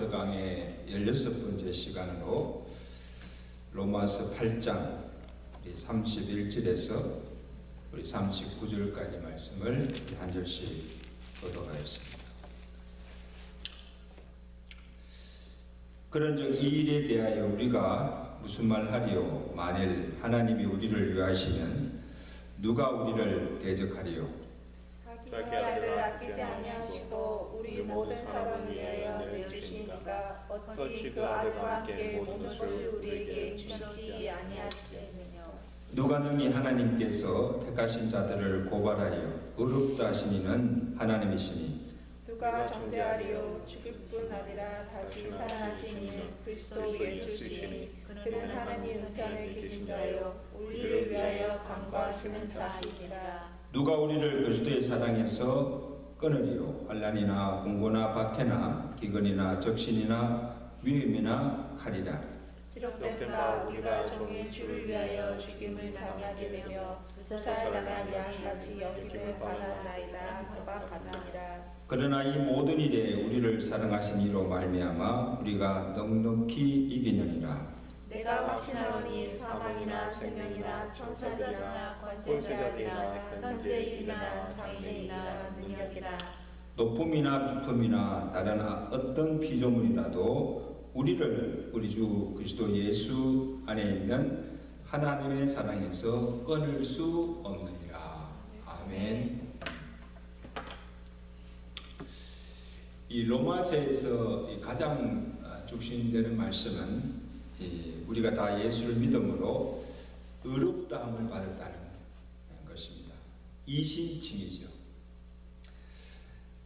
로마서 강의 16번째 시간으로 로마서 8장 우리 31절에서 우리 39절까지 말씀을 한 절씩 보도록 하겠습니다. 그런즉 이 일에 대하여 우리가 무슨 말 하리요? 만일 하나님이 우리를 위하시면 누가 우리를 대적하리요? 자기 아들을 아끼지 아니하시고 모든 사람을 위하여 내주시니까 어찌 그 아들과 함께 모든 것을 우리에게 주시지 아니하시느냐? 누가 능히 하나님께서 택하신 자들을 고발하리요? 의롭다 하시니는 하나님이시니. 누가 정죄하리요? 죽을 뿐 아니라 다시 살아나신 이는 그리스도 예수시니 그는 하나님 우편에 계신 자요. 우리를 위하여 강구하시는 자이시니라. 누가 우리를 그리스도의 사랑에서 끊으리요? 환란이나 공고나 박해나 기근이나 적신이나 위험이나 칼이라. 기록된 바 우리가 종의 주를 위하여 죽임을 당하게 되며 부사자가 양같이 여김을 받았나이다. 그가 가나니라 그러나 이 모든 일에 우리를 사랑하신 이로 말미암아 우리가 넉넉히 이기느니라 내가 확신하노니 사망이나 생명이나 천사들이나 권세자들이나 현재 일이나 장래이나 능력이나 높음이나 깊음이나 다른 어떤 피조물이라도 우리를 우리 주 그리스도 예수 안에 있는 하나님의 사랑에서 끊을 수 없느니라. 아멘. 이 로마서에서 이 가장 아, 중심되는 말씀은 이 우리가 다 예수를 믿음으로 의롭다함을 받았다는 것입니다. 이신칭이죠.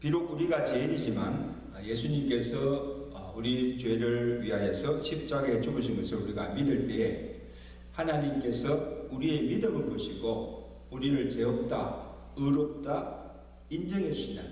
비록 우리가 죄인이지만 아, 예수님께서 아, 우리 죄를 위하여서 십자가에 죽으신 것을 우리가 믿을 때에 하나님께서 우리의 믿음을 보시고 우리를 죄 없다, 의롭다 인정해 주신다.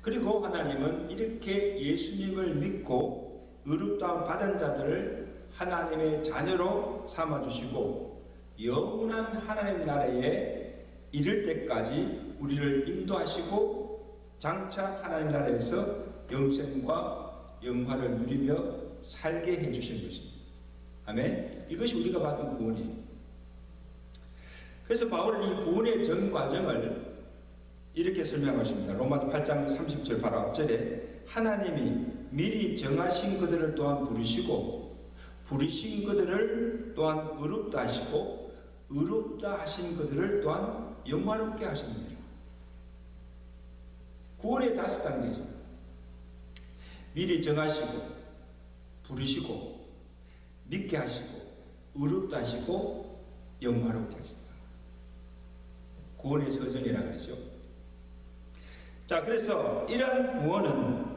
그리고 하나님은 이렇게 예수님을 믿고 의롭다함 받은 자들을 하나님의 자녀로 삼아 주시고 영원한 하나님 나라에 이를 때까지 우리를 인도하시고 장차 하나님 나라에서 영생과 영화를 누리며 살게 해 주신 것입니다. 아멘. 이것이 우리가 받은 구원이에요. 그래서 바울은 이 구원의 전 과정을 이렇게 설명하십니다. 로마서 8장 30절 바로 앞절에 하나님이 미리 정하신 그들을 또한 부르시고 부르신 그들을 또한 의롭다 하시고 의롭다 하신 그들을 또한 영화롭게 하십니다. 구원의 다섯 단계죠. 미리 정하시고 부르시고 믿게 하시고 의롭다 하시고 영화롭게 하신다. 구원의 서정이라 그러죠. 자, 그래서 이런 구원은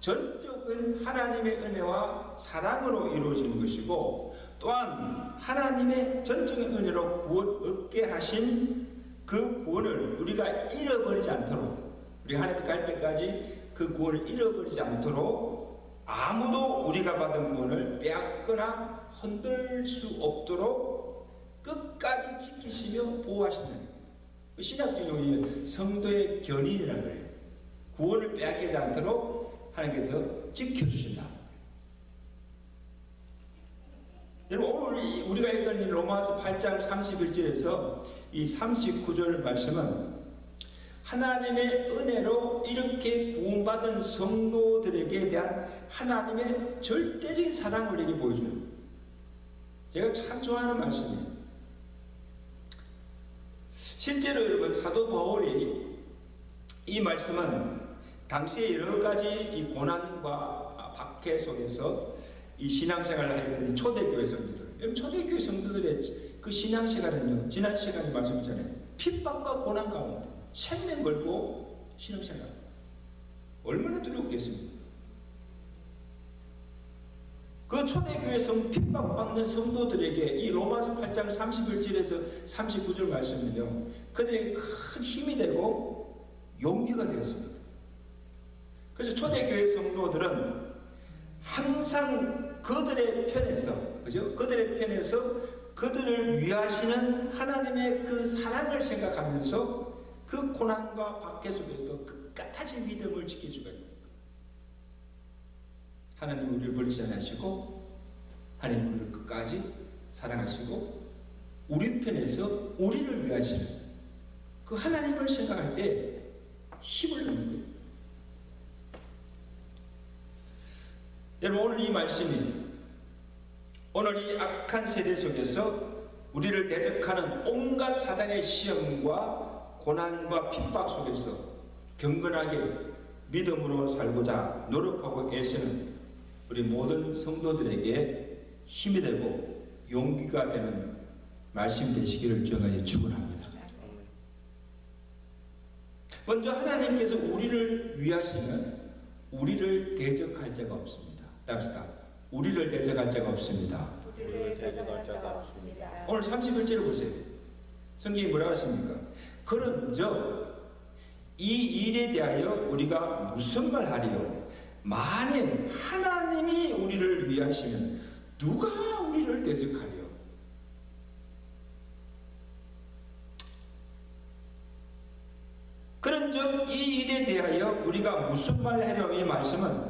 전적인 하나님의 은혜와 사랑으로 이루어지는 것이고 또한 하나님의 전적인 은혜로 구원 얻게 하신 그 구원을 우리가 잃어버리지 않도록 우리 하나님 갈 때까지 그 구원을 잃어버리지 않도록 아무도 우리가 받은 구원을 빼앗거나 흔들 수 없도록 끝까지 지키시며 보호하시는 신약적 용이 성도의 견인이라고 그래요. 구원을 빼앗기지 않도록 하나님께서 지켜주신다. 여러분 오늘 우리가 읽은 로마서 8장 31절에서 이 39절 말씀은 하나님의 은혜로 이렇게 구원받은 성도들에게 대한 하나님의 절대적인 사랑을 여기 보여주는 제가 참 좋아하는 말씀이에요. 실제로 여러분 사도 바울이 이 말씀은 당시에 여러 가지 이 고난과 박해 속에서 이 신앙생활을 하였던 초대교회 성도들, 초대교회 성도들의 그 신앙생활은요, 지난 시간에 말씀드렸잖아요. 핍박과 고난 가운데 생명 걸고 신앙생활. 얼마나 두렵겠습니까? 그 초대교회 성 핍박받는 성도들에게 이 로마서 8장 31절에서 39절 말씀은요, 그들에게 큰 힘이 되고 용기가 되었습니다. 그래서 초대교회 성도들은 항상 그들의 편에서, 그죠? 그들의 편에서 그들을 위하시는 하나님의 그 사랑을 생각하면서 그 고난과 박해 속에서도 끝까지 믿음을 지켜주고 있는 하나님 우리를 버리지 않으시고 하나님 우리를 끝까지 사랑하시고 우리 편에서 우리를 위하시는 그 하나님을 생각할 때 힘을 얻는 거예요. 여러분 오늘 이 말씀이 오늘 이 악한 세대 속에서 우리를 대적하는 온갖 사단의 시험과 고난과 핍박 속에서 경건하게 믿음으로 살고자 노력하고 애쓰는 우리 모든 성도들에게 힘이 되고 용기가 되는 말씀 되시기를 주님께 축원합니다. 먼저 하나님께서 우리를 위하시면 우리를 대적할 자가 없습니다. 답시다. 우리를 대적할 자가 없습니다. 우리를 대적할 자가 없습니다. 오늘 31절을 보세요. 성경이 뭐라고 하십니까? 그런저 이 일에 대하여 우리가 무슨 말 하리요? 만일 하나님이 우리를 위하시면 누가 우리를 대적하리요? 그런즉 이 일에 대하여 우리가 무슨 말 하려 이 말씀은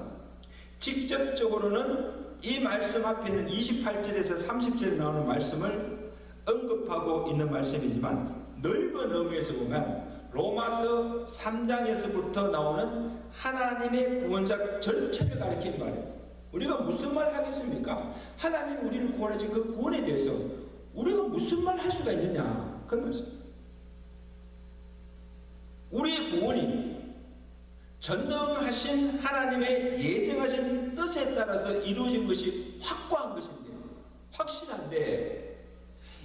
직접적으로는 이 말씀 앞에 있는 28절에서 30절에 나오는 말씀을 언급하고 있는 말씀이지만 넓은 의미에서 보면 로마서 3장에서부터 나오는 하나님의 구원사 전체를 가리키는 말이에요. 우리가 무슨 말 하겠습니까? 하나님 우리를 구원하신 그 구원에 대해서 우리가 무슨 말 할 수가 있느냐? 그런 말씀. 우리의 구원이 전능하신 하나님의 예정하신 뜻에 따라서 이루어진 것이 확고한 것인데 확실한데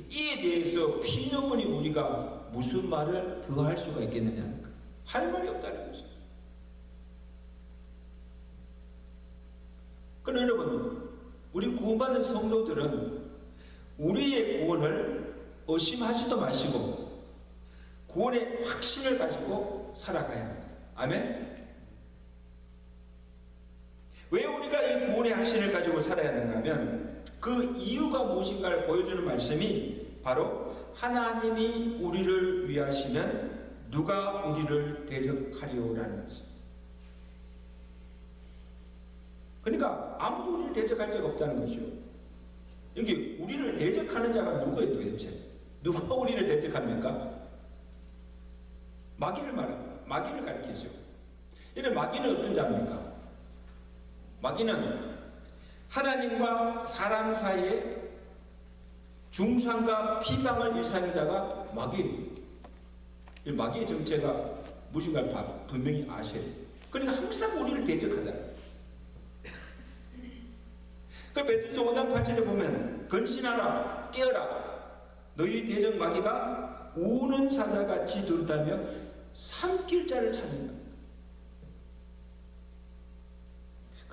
이에 대해서 피념문이 우리가 무슨 말을 더 할 수가 있겠느냐는 거예요. 할 말이 없다는 거죠. 그럼 여러분 우리 구원받은 성도들은 우리의 구원을 의심하지도 마시고 구원의 확신을 가지고 살아가야 합니다. 아멘? 왜 우리가 이 구원의 확신을 가지고 살아야 하는가 하면 그 이유가 무엇인가를 보여주는 말씀이 바로 하나님이 우리를 위하시면 누가 우리를 대적하리오라는 말씀. 그러니까 아무도 우리를 대적할 자가 없다는 것이요. 여기 우리를 대적하는 자가 누구예요 도대체? 누가 우리를 대적합니까? 마귀를 말합니다. 마귀를 가리키죠. 이런 마귀는 어떤 자입니까? 마귀는 하나님과 사람 사이에 중상과 피방을 일삼는 자가 마귀예요. 이 마귀의 정체가 무엇인가 분명히 아셔야 돼요. 그러니까 항상 우리를 대적하다. 그 베드로서 5장 8절에 보면 근신하라 깨어라 너희 대적 마귀가 우는 사자같이 두르다며 삼킬 자를 찾는다.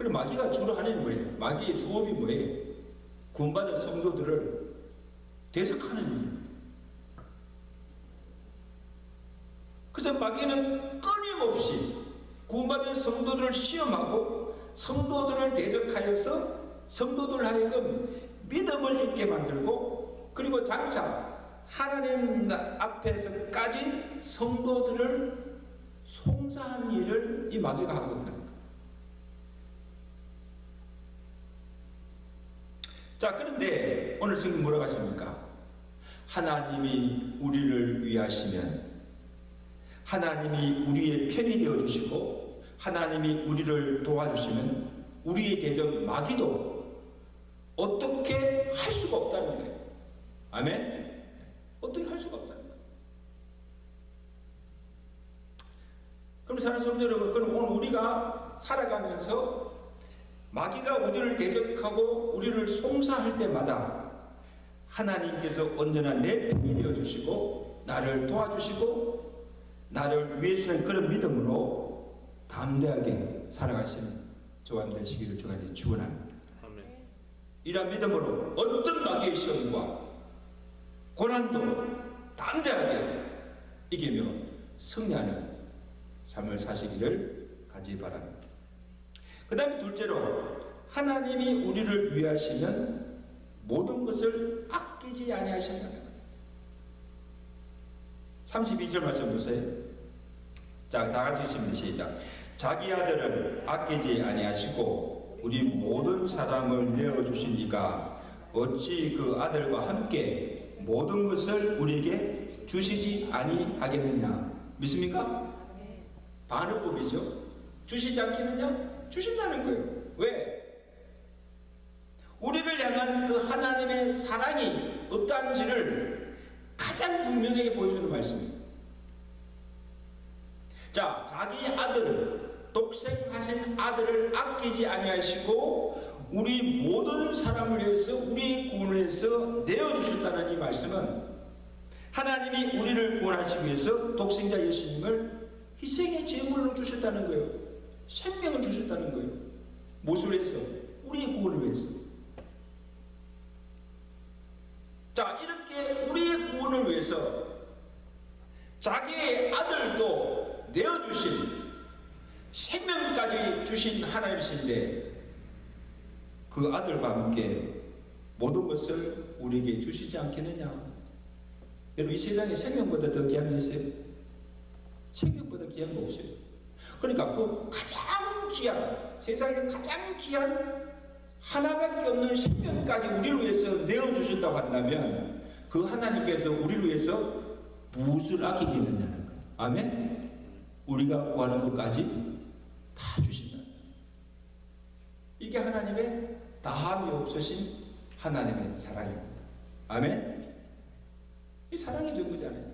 그럼 마귀가 주로 하는 게 뭐예요? 마귀의 주업이 뭐예요? 구원받은 성도들을 대적하는. 그래서 마귀는 끊임없이 구원받은 성도들을 시험하고 성도들을 대적하여서 성도들 하여금 믿음을 잃게 만들고 그리고 장차 하나님 앞에서까지 성도들을 송사한 일을 이 마귀가 하고 있다는 거예요. 자, 그런데 오늘 성경 뭐라고 하십니까? 하나님이 우리를 위하시면 하나님이 우리의 편이 되어 주시고 하나님이 우리를 도와주시면 우리의 대적 마귀도 어떻게 할 수가 없다는 거예요. 아멘? 어떻게 할 수가 없다는 거예요. 그럼 사는 성도 여러분, 그럼 오늘 우리가 살아가면서 마귀가 우리를 대적하고 우리를 송사할 때마다 하나님께서 언제나 내 편이 되어 주시고 나를 도와주시고 나를 위해주는 그런 믿음으로 담대하게 살아가시는 저와 되시기를 주간에 축원합니다. 아멘. 이런 믿음으로 어떤 마귀의 시험과 고난도 담대하게 이기며 승리하는 삶을 사시기를 간절히 바랍니다. 그 다음에 둘째로 하나님이 우리를 위하시면 모든 것을 아끼지 아니하신다는 거예요. 32절 말씀 보세요. 자, 다 같이 읽습니다. 시작. 자기 아들을 아끼지 아니하시고 우리 모든 사람을 내어 주시니까 어찌 그 아들과 함께 모든 것을 우리에게 주시지 아니하겠느냐 믿습니까? 반응법이죠. 주시지 않겠느냐? 주신다는 거예요. 왜? 우리를 향한 그 하나님의 사랑이 어떠한지를 가장 분명하게 보여주는 말씀입니다. 자, 자기 아들, 독생하신 아들을 아끼지 아니하시고 우리 모든 사람을 위해서 우리 구원을 위해서 내어 주셨다는 이 말씀은 하나님이 우리를 구원하시기 위해서 독생자 예수님을 희생의 제물로 주셨다는 거예요. 생명을 주셨다는 거예요. 무엇을 위해서? 우리의 구원을 위해서. 자, 이렇게 우리의 구원을 위해서 자기의 아들도 내어주신 생명까지 주신 하나님이신데 그 아들과 함께 모든 것을 우리에게 주시지 않겠느냐? 여러분 이 세상에 생명보다 더 귀한 게 있어요? 생명보다 귀한 거 없어요. 그러니까 그 가장 귀한 세상에 가장 귀한 하나밖에 없는 생명까지 우리를 위해서 내어 주셨다고 한다면 그 하나님께서 우리를 위해서 무엇을 아끼겠느냐는 거예요. 아멘. 우리가 구하는 것까지 다 주신다. 이게 하나님의 다함이 없으신 하나님의 사랑입니다. 아멘. 이 사랑이 전부잖아요.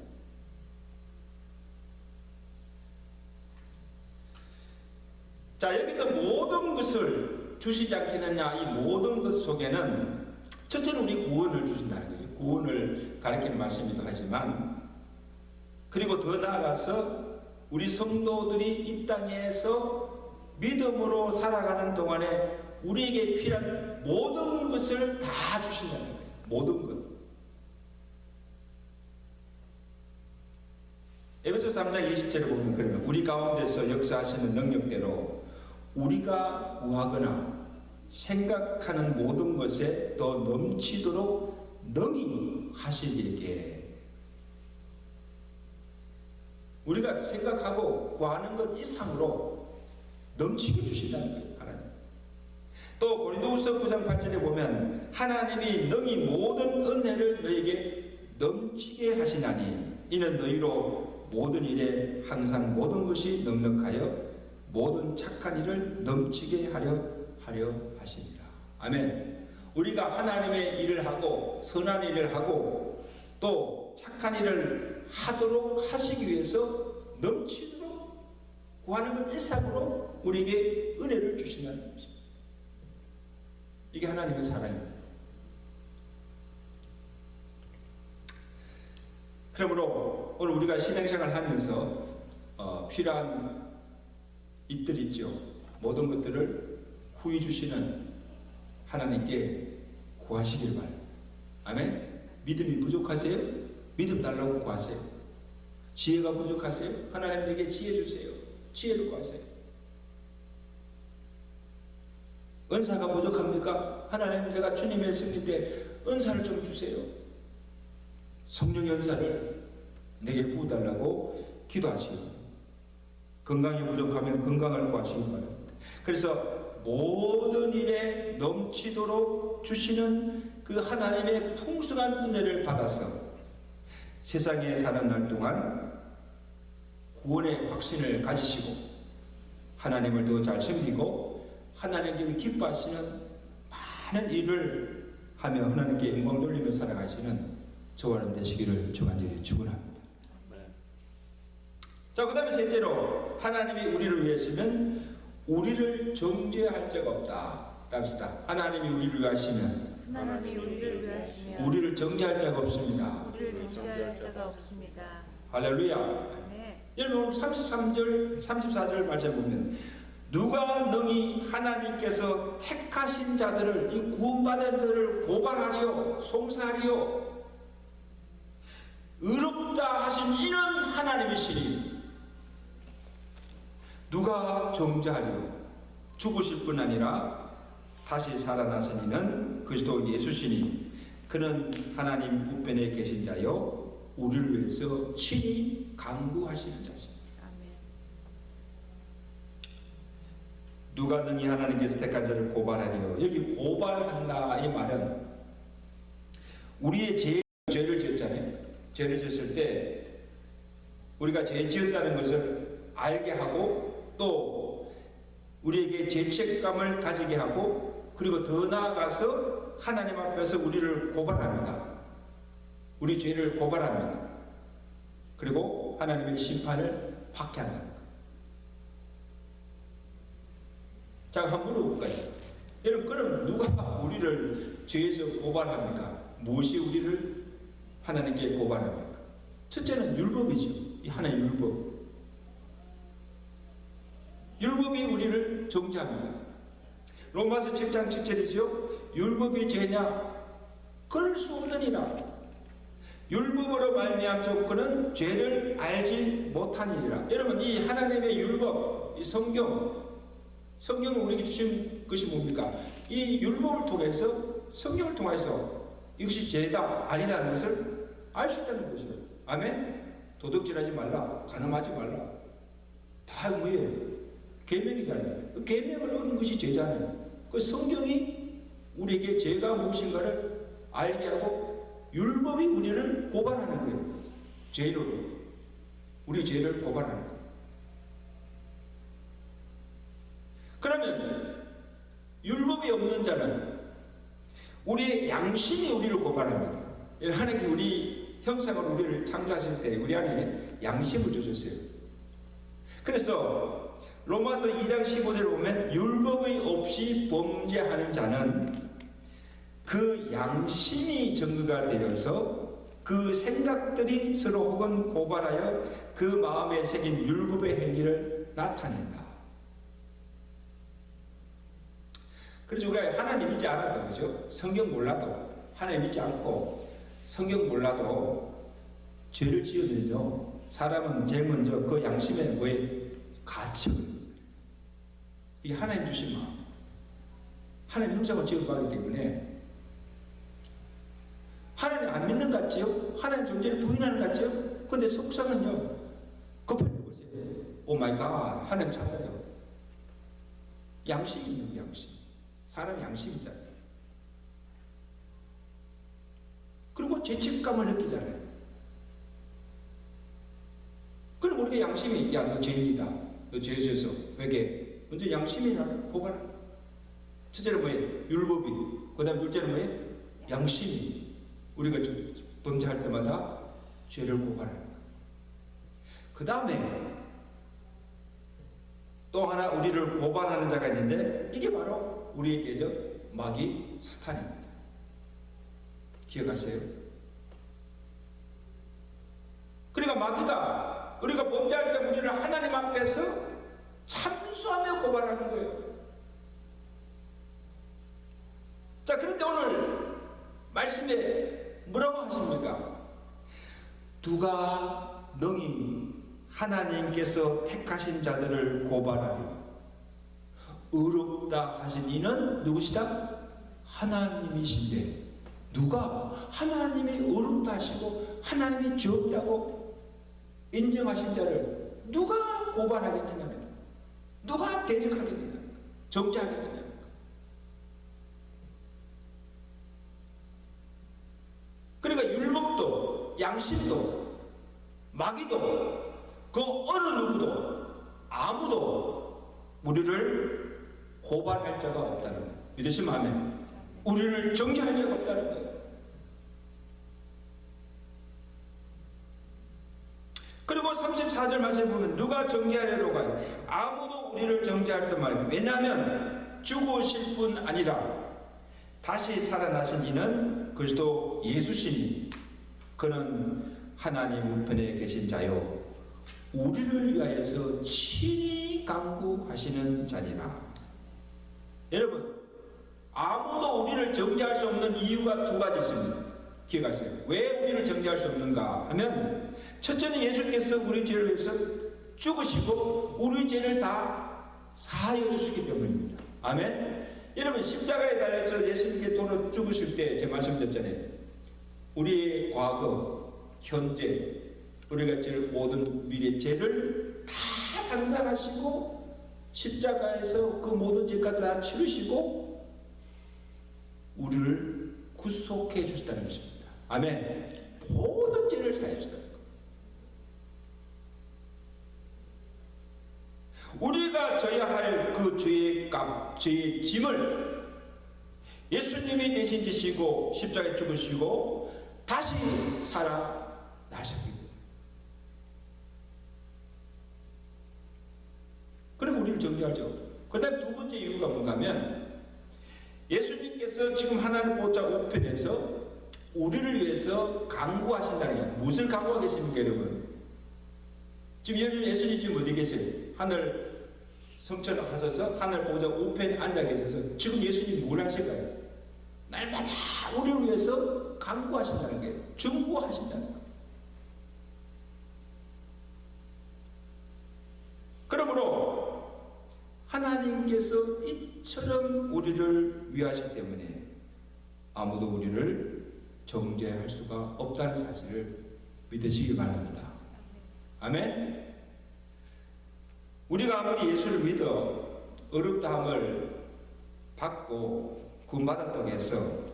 자 여기서 모든 것을 주시지 않겠느냐 이 모든 것 속에는 첫째는 우리 구원을 주신다는 거죠. 구원을 가리키는 말씀이기도 하지만 그리고 더 나아가서 우리 성도들이 이 땅에서 믿음으로 살아가는 동안에 우리에게 필요한 모든 것을 다 주신다는 거예요. 모든 것. 에베소 3장 20절에 보면 그러면 우리 가운데서 역사하시는 능력대로 우리가 구하거나 생각하는 모든 것에 더 넘치도록 능히 하시기에 우리가 생각하고 구하는 것 이상으로 넘치게 주신다는 거예요. 하나님. 또 고린도후서 9장 8절에 보면 하나님이 능히 모든 은혜를 너에게 넘치게 하시나니 이는 너희로 모든 일에 항상 모든 것이 넉넉하여 모든 착한 일을 넘치게 하려 하려 하십니다. 아멘. 우리가 하나님의 일을 하고 선한 일을 하고 또 착한 일을 하도록 하시기 위해서 넘치도록 구하는 것 이상으로 우리에게 은혜를 주신다는 것입니다. 이게 하나님의 사랑입니다. 그러므로 오늘 우리가 신앙생활 하면서 어, 필요한 입들 있죠. 모든 것들을 후히 주시는 하나님께 구하시길 바랍니다. 아멘. 믿음이 부족하세요? 믿음 달라고 구하세요. 지혜가 부족하세요? 하나님에게 지혜 주세요. 지혜를 구하세요. 은사가 부족합니까? 하나님 내가 주님의 승리인데 은사를 좀 주세요. 성령의 은사를 내게 부어달라고 기도하시고 건강이 부족하면 건강을 구하시기 바랍니다. 그래서 모든 일에 넘치도록 주시는 그 하나님의 풍성한 은혜를 받아서 세상에 사는 날 동안 구원의 확신을 가지시고 하나님을 더 잘 섬기고 하나님께 기뻐하시는 많은 일을 하며 하나님께 영광 돌리며 살아가시는 저와 는 되시기를 주간절히 축원합니다. 자, 그 다음에 셋째로 하나님이 우리를 위하시면 우리를 정죄할 자가 없다. 답시다. 하나님이 우리를 위하시면 하나님이 우리를 위하시며 우리를 정죄할 자가 없습니다. 우리를 정죄할 자가 없습니다. 할렐루야. 아멘. 여러분 오늘 33절, 34절 말씀 보면 누가 능히 하나님께서 택하신 자들을 이 구원받은 자들을 고발하리요 송사하리요 의롭다 하신 이는 하나님이시니 누가 정죄하리요 죽으실 뿐 아니라 다시 살아나신 이는 그리스도 예수시니 그는 하나님 우편에 계신 자요 우리를 위해서 친히 강구하시는 자십니다. 누가 능히 하나님께서 택한 자를 고발하리요. 여기 고발한다 이 말은 우리의 죄, 죄를 지었잖아요. 죄를 지었을 때 우리가 죄 지었다는 것을 알게 하고 또 우리에게 죄책감을 가지게 하고 그리고 더 나아가서 하나님 앞에서 우리를 고발합니다. 우리 죄를 고발합니다. 그리고 하나님의 심판을 한다. 자, 한번 물어볼까요? 여러분, 그럼 누가 우리를 죄에서 고발합니까? 무엇이 우리를 하나님께 고발합니까? 첫째는 율법이죠. 이 하나의 율법. 율법이 우리를 정죄합니다. 로마서 7장 7절이죠. 율법이 죄냐? 그럴 수 없느니라. 율법으로 말미암 조건은 죄를 알지 못하니라. 여러분 이 하나님의 율법, 이 성경, 성경을 우리에게 주신 것이 뭡니까? 이 율법을 통해서 성경을 통해서 이것이 죄다 아니라는 것을 알 수 있다는 것이죠. 아멘. 도둑질하지 말라, 가늠하지 말라. 다 뭐예요? 계명이잖아요. 그 계명을 어긴 것이 죄잖아요. 그 성경이 우리에게 죄가 무엇인가를 알게 하고 율법이 우리를 고발하는 거예요. 죄로 우리 죄를 고발하는 거예요. 그러면 율법이 없는 자는 우리의 양심이 우리를 고발합니다. 하나님께 우리 형상으로 우리를 창조하실 때 우리 안에 양심을 주셨어요. 그래서 로마서 2장 15절을 보면 율법의 없이 범죄하는 자는 그 양심이 증거가 되어서 그 생각들이 서로 혹은 고발하여 그 마음에 새긴 율법의 행위를 나타낸다. 그래서 우리가 하나님 믿지 않아도 그죠? 성경 몰라도 하나님 믿지 않고 성경 몰라도 죄를 지으면요 사람은 제일 먼저 그 양심에 뭐에 가치 이 하나님 주신 마음 하나님 형상을 지어봤기 때문에 하나님 안 믿는 것 같지요? 하나님 존재를 부인하는 것 같지요? 근데 속상은요 급하게 보세요. 오 마이 갓 하나님 찾아요. 양심이 있는 양심. 사람 양심이잖아요. 그리고 죄책감을 느끼잖아요. 그럼 우리가 양심이 야 너 죄인이다. 너 죄지어서 회개 먼저 양심이라 고발하 첫째는 뭐예요? 율법이 그 다음 둘째는 뭐예요? 양심이 우리가 범죄할 때마다 죄를 고발하는 그 다음에 또 하나 우리를 고발하는 자가 있는데 이게 바로 우리에게죠 마귀 사탄입니다. 기억하세요? 그러니까 마귀가 우리가 범죄할 때 우리를 하나님 앞에서 참수하며 고발하는 거예요. 자, 그런데 오늘 말씀에 뭐라고 하십니까? 누가 능히 하나님께서 택하신 자들을 고발하려 의롭다 하신 이는 누구시다? 하나님이신데 누가 하나님이 의롭다 하시고 하나님이 지었다고 인정하신 자를 누가 고발하겠느냐 누가 대적하겠느냐? 정죄하겠느냐? 그러니까 율법도 양심도 마귀도 그 어느 누구도 아무도 우리를 고발할 자가 없다는 거예요. 믿으시면 아멘. 우리를 정죄할 자가 없다는 거예요. 그리고 34절 말씀 보면 누가 정죄하려고 요 아무도 우리를 정죄하지도 말고 왜냐하면 죽으실 뿐 아니라 다시 살아나신 이는 그리스도 예수시니 그는 하나님 우편에 계신 자요. 우리를 위하여서 친히 강구하시는 자니라. 여러분 아무도 우리를 정죄할 수 없는 이유가 두 가지 있습니다. 기억하세요. 왜 우리를 정죄할 수 없는가 하면 첫째는 예수께서 우리 죄를 위해서 죽으시고 우리 죄를 다 사하여 주시기 때문입니다. 아멘. 여러분 십자가에 달려서 예수님께 도로 죽으실 때 제가 말씀드렸잖아요. 우리의 과거, 현재, 우리가 지을 모든 미래 죄를 다 담당하시고 십자가에서 그 모든 죄가 다 치르시고 우리를 구속해 주셨다는 것입니다. 아멘. 모든 죄를 사해 주셨다는 것. 우리가 져야 할 그 죄의 값, 죄의 짐을 예수님이 대신 지시고 십자가에 죽으시고 다시 살아 때문에 그럼 우리를 정리하죠. 그 다음 두 번째 이유가 뭔가 하면 예수님께서 지금 하나님 보좌 우편에서 우리를 위해서 강구하신다는 게 무엇을 강구하고 계십니까 여러분? 지금 들면 예수님 지금 어디 계세요? 하늘 성천을 하셔서 하늘 보좌 우편에 앉아 계셔서 지금 예수님 뭘 하실까요? 날마다 우리를 위해서 강구하신다는 게 중보하신다는 거예요. 그러므로 하나님께서 이 처럼 우리를 위하시기 때문에 아무도 우리를 정죄할 수가 없다는 사실을 믿으시기 바랍니다. 아멘. 우리가 아무리 예수를 믿어 어렵다함을 받고 구원받았다고 해서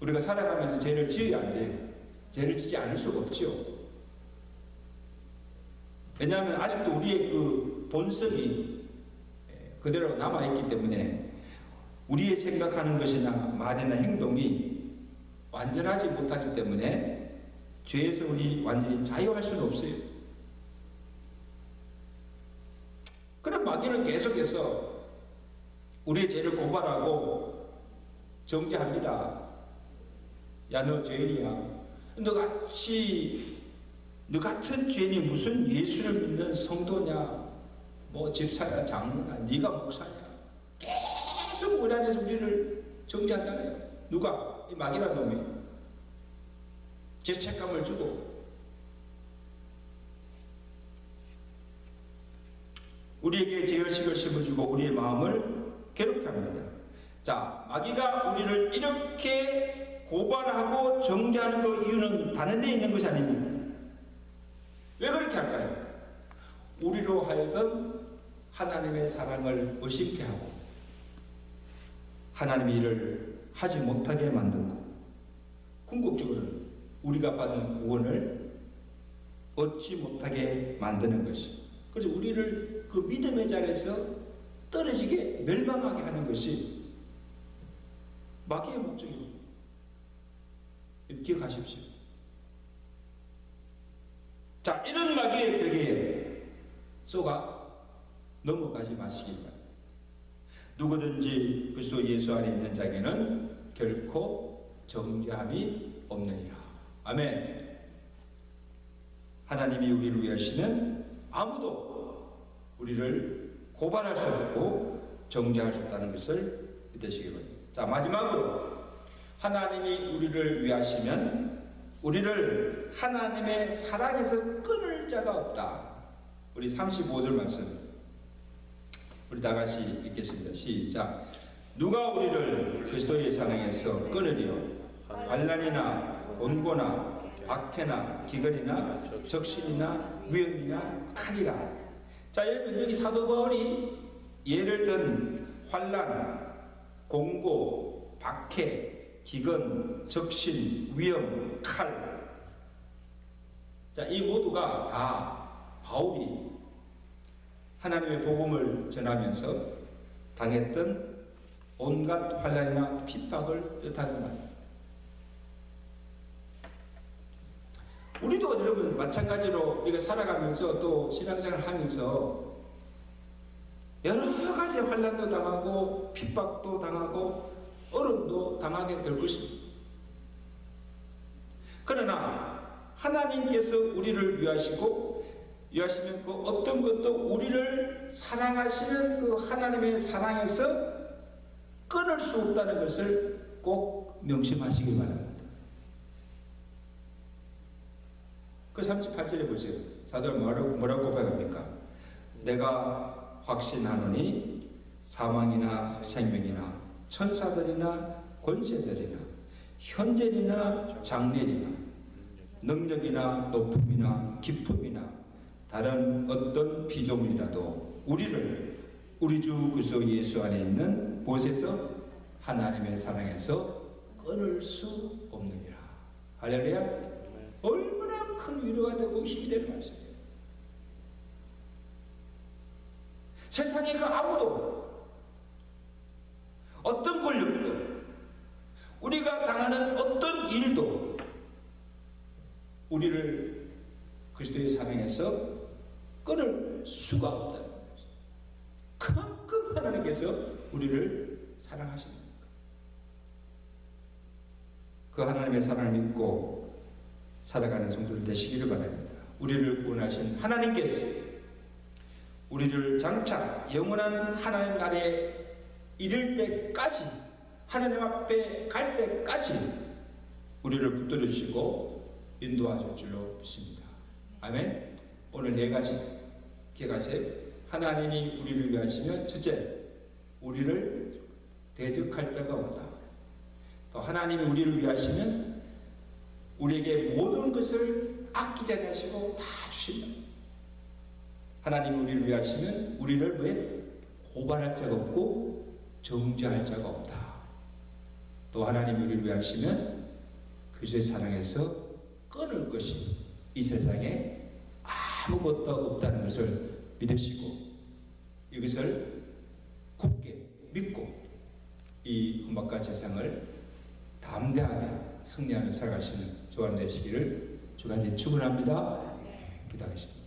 우리가 살아가면서 죄를 지어야 안 돼요. 죄를 짓지 않을 수가 없죠. 왜냐하면 아직도 우리의 그 본성이 그대로 남아있기 때문에 우리의 생각하는 것이나 말이나 행동이 완전하지 못하기 때문에 죄에서 우리 완전히 자유할 수는 없어요. 그럼 마귀는 계속해서 우리의 죄를 고발하고 정죄합니다. 야, 너 죄인이야. 너 같이, 너 같은 죄인이 무슨 예수를 믿는 성도냐? 뭐 집사야, 장로야, 네가 목사냐? 계속 우리 안에서 우리를 정죄하잖아요. 누가? 이 마귀란 놈이. 죄책감을 주고 우리에게 죄의식을 심어주고 우리의 마음을 괴롭게 합니다. 자, 마귀가 우리를 이렇게 고발하고 정죄하는 그 이유는 다른 데 있는 것이 아닙니다. 왜 그렇게 할까요? 우리로 하여금 하나님의 사랑을 의심케 하고 하나님의 일을 하지 못하게 만들고 궁극적으로는 우리가 받은 구원을 얻지 못하게 만드는 것이 그래서 우리를 그 믿음의 자리에서 떨어지게 멸망하게 하는 것이 마귀의 목적입니다. 기억하십시오. 자, 이런 마귀의 벽에 쏘가 넘어가지 마시기 바랍니다. 누구든지 그리스도 예수 안에 있는 자에게는 결코 정죄함이 없느니라. 아멘. 하나님이 우리를 위하시는 아무도 우리를 고발할 수 없고 정죄할 수 없다는 것을 믿으시기 바랍니다. 자, 마지막으로 하나님이 우리를 위하시면 우리를 하나님의 사랑에서 끊을 자가 없다. 우리 35절 말씀. 우리 다 같이 읽겠습니다. 시작. 누가 우리를 그리스도의 사랑에서 끊으리요? 반란이나 원고나 박해나 기근이나 적신이나 위험이나 칼이라. 자, 여러분 여기 사도 바울이 예를 든 환란, 공고, 박해, 기근, 적신, 위험, 칼. 자, 이 모두가 다 바울이 하나님의 복음을 전하면서 당했던 온갖 환란이나 핍박을 뜻하는 말. 우리도 여러분 마찬가지로 이거 살아가면서 또 신앙생활 하면서 여러 가지 환란도 당하고 핍박도 당하고 어려움도 당하게 될 것입니다. 그러나 하나님께서 우리를 위하시고 위하시면 그 어떤 것도 우리를 사랑하시는 그 하나님의 사랑에서 끊을 수 없다는 것을 꼭 명심하시기 바랍니다. 그 38절에 보세요. 사도는 뭐라고, 뭐라고 고백합니까? 내가 확신하노니 사망이나 생명이나 천사들이나 권세들이나 현재이나 장래이나 능력이나 높음이나 기쁨이나 다른 어떤 피조물이라도 우리를 우리 주 그리스도 예수 안에 있는 곳에서 하나님의 사랑에서 끊을 수 없느니라. 할렐루야. 얼마나 큰 위로가 되고 힘이 되는 말씀이에요. 세상에 그 아무도 어떤 권력도 우리가 당하는 어떤 일도 우리를 그리스도의 사랑에서 끊을 수가 없다는 거죠. 그만큼 하나님께서 우리를 사랑하시는 거예요. 그 하나님의 사랑을 믿고 살아가는 성도들 되시기를 바랍니다. 우리를 구원하신 하나님께서 우리를 장차 영원한 하나님 나라에 이를 때까지 하나님 앞에 갈 때까지 우리를 붙들어 주시고 인도하실 줄로 믿습니다. 아멘. 오늘 네 가지 기억하세요. 하나님이 우리를 위하시면 첫째, 우리를 대적할 자가 없다. 또 하나님이 우리를 위하시면 우리에게 모든 것을 아끼지 않으시고 다 주신다. 하나님이 우리를 위하시면 우리를 왜 고발할 자가 없고 정죄할 자가 없다. 또 하나님이 우리를 위하시면 그리스도의 사랑에서 끊을 것이 이 세상에 아무것도 없다는 것을 믿으시고 이것을 굳게 믿고 이 험박과 세상을 담대하게 승리하며 살아가시는 조한 되시기를 주간지 축원합니다. 기도하겠습니다.